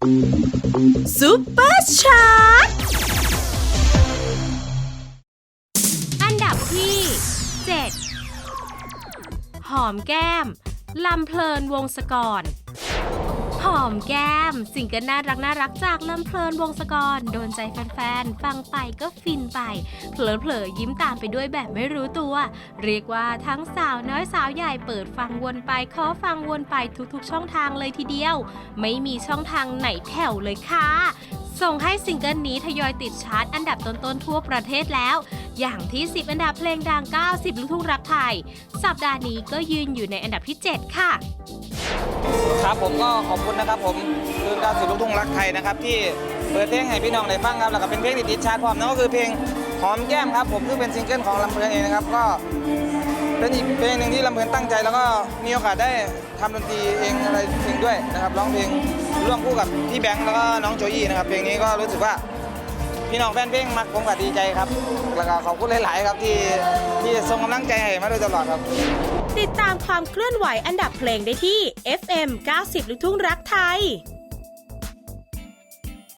ซุปเปอร์ชาร์ตอันดับที่ 7 หอมแก้ม ลำเพลินวงศกร หอมแก้ม สิ่งเกันน่ารักน่ารักจากลำเพลินวงศกร โดนใจแฟนๆ ฟังไปก็ฟินไป เผลอๆ ยิ้มตามไปด้วยแบบไม่รู้ตัว เรียกว่าทั้งสาวน้อยสาวใหญ่เปิดฟังวนไปขอฟังวนไปทุกๆ ช่องทางเลยทีเดียว ไม่มีช่องทางไหนแถวเลยค่ะ ส่งให้ซิงเกิลนี้ทยอยติดชาร์ตอันดับต้นๆทั่วประเทศแล้ว อย่างที่ 10 อันดับเพลงดัง 90 ลูกทุ่งรักไทย สัปดาห์นี้ก็ยืนอยู่ในอันดับที่ 7 ค่ะ ครับผมก็ขอบคุณนะครับผมคือการสุดลูกทุ่งรักไทยนะครับ ที่เปิดเพลงให้พี่น้องได้ฟังครับแล้วก็เป็นเพลงติดชาร์ตพร้อมนั่นก็คือเพลงหอมแก้มครับผมซึ่งเป็นซิงเกิลของลำเพลินเองนะครับก็ เป็นอีกเพลงหนึ่งที่ลำเพลินตั้งใจแล้วก็มีโอกาสได้ทำดนตรีเองอะไรเองด้วยนะครับร้องเพลงร่วมคู่กับพี่แบงค์แล้วก็น้องโจยี่นะครับเพลงนี้ก็รู้สึกว่าพี่น้องแฟนเพลงมักผมก็ดีใจครับแล้วก็ขอบคุณหลาย ๆ ครับที่ที่ส่งกำลังใจให้มาโดยตลอดครับ ติดตามความเคลื่อนไหวอันดับเพลงได้ที่ FM 90 ลูกทุ่งรักไทย